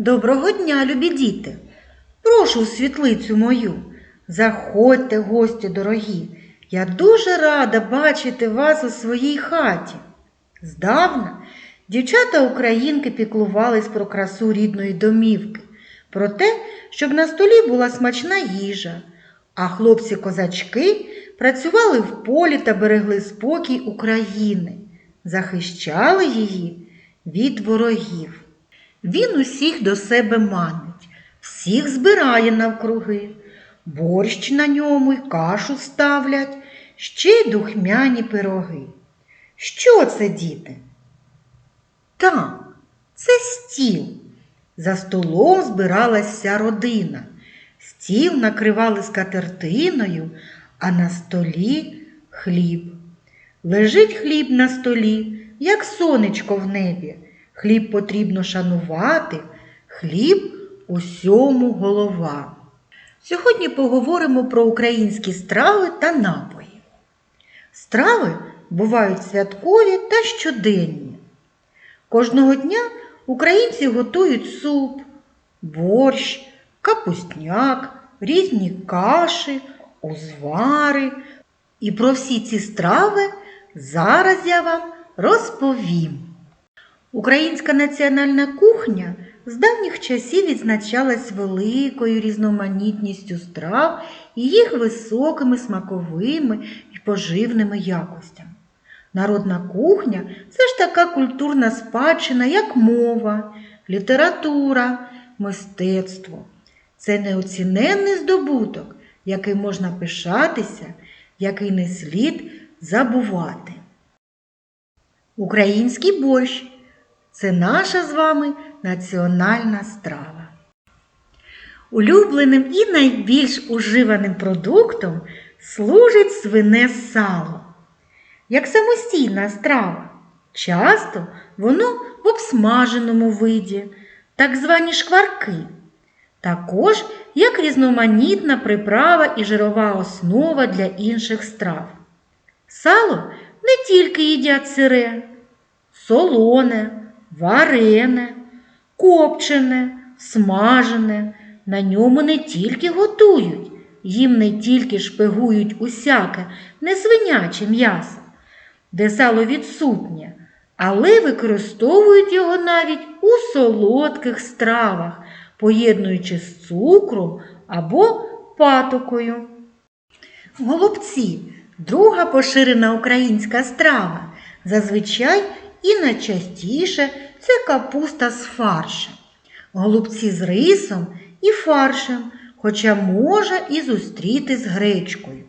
Доброго дня, любі діти! Прошу в світлицю мою. Заходьте, гості дорогі. Я дуже рада бачити вас у своїй хаті. Здавна дівчата українки піклувались про красу рідної домівки, про те, щоб на столі була смачна їжа, а хлопці-козачки працювали в полі та берегли спокій України, захищали її від ворогів. Він усіх до себе манить, всіх збирає навкруги, борщ на ньому й кашу ставлять, ще й духмяні пироги. Що це, діти? Так, це стіл. За столом збиралась вся родина. Стіл накривали скатертиною, а на столі хліб. Лежить хліб на столі, як сонечко в небі. Хліб потрібно шанувати, хліб усьому голова. Сьогодні поговоримо про українські страви та напої. Страви бувають святкові та щоденні. Кожного дня українці готують суп, борщ, капустняк, різні каші, узвари. І про всі ці страви зараз я вам розповім. Українська національна кухня з давніх часів відзначалась великою різноманітністю страв і їх високими смаковими і поживними якостями. Народна кухня це ж така культурна спадщина, як мова, література, мистецтво. Це неоціненний здобуток, який можна пишатися, який не слід забувати. Український борщ це наша з вами національна страва. Улюбленим і найбільш уживаним продуктом служить свине сало. Як самостійна страва. Часто воно в обсмаженому виді, так звані шкварки. Також як різноманітна приправа і жирова основа для інших страв. Сало не тільки їдять сире, солоне, варене, копчене, смажене. На ньому не тільки готують, їм не тільки шпигують усяке несвиняче м'ясо, де сало відсутнє, але використовують його навіть у солодких стравах, поєднуючи з цукром або патокою. Голубці друга поширена українська страва. Зазвичай і найчастіше це капуста з фаршем. Голубці з рисом і фаршем, хоча може і зустріти з гречкою,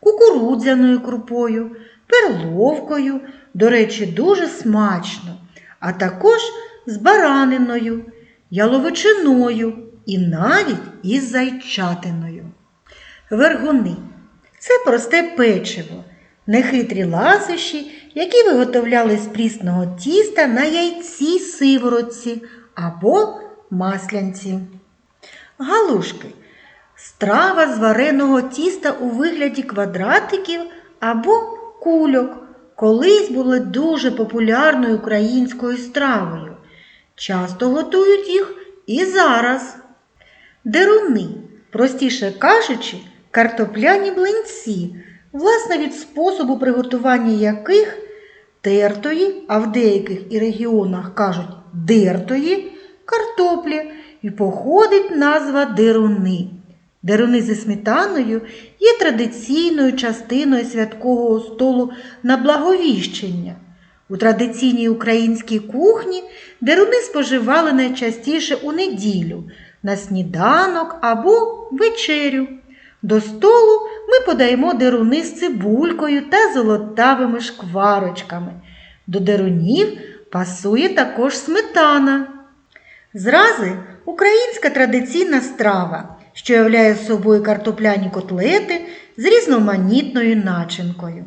кукурудзяною крупою, перловкою, до речі, дуже смачно, а також з бараниною, яловичиною і навіть із зайчатиною. Вергуни це просте печиво, нехитрі ласощі, які виготовляли з прісного тіста на яйці сиворотці або маслянці. Галушки страва з вареного тіста у вигляді квадратиків або кульок. Колись були дуже популярною українською стравою. Часто готують їх і зараз. Деруни, простіше кажучи, картопляні блинці, власне від способу приготування яких тертої, а в деяких і регіонах кажуть дертої картоплі і походить назва деруни. Деруни зі сметаною є традиційною частиною святкового столу на благовіщення. У традиційній українській кухні деруни споживали найчастіше у неділю, на сніданок або вечерю. До столу ми подаємо деруни з цибулькою та золотавими шкварочками. До дерунів пасує також сметана. Зрази українська традиційна страва, що являє собою картопляні котлети з різноманітною начинкою.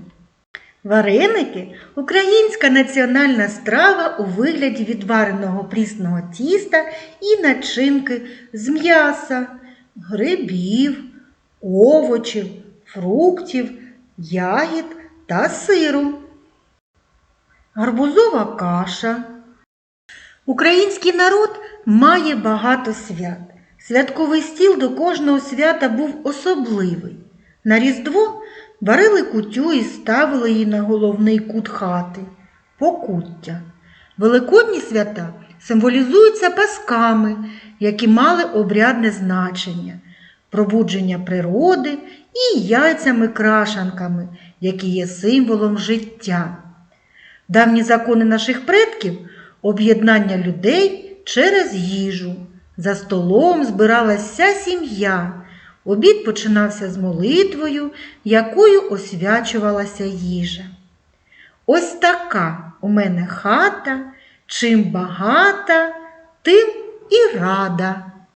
Вареники українська національна страва у вигляді відвареного прісного тіста і начинки з м'яса, грибів, овочів, фруктів, ягід та сиру. Гарбузова каша. Український народ має багато свят. Святковий стіл до кожного свята був особливий. На Різдво варили кутю і ставили її на головний кут хати покуття. Великодні свята символізуються пасками, які мали обрядне значення, пробудження природи і яйцями-крашанками, які є символом життя. Давні закони наших предків об'єднання людей через їжу. За столом збиралася вся сім'я. Обід починався з молитвою, якою освячувалася їжа. Ось така у мене хата, чим багата, тим і рада.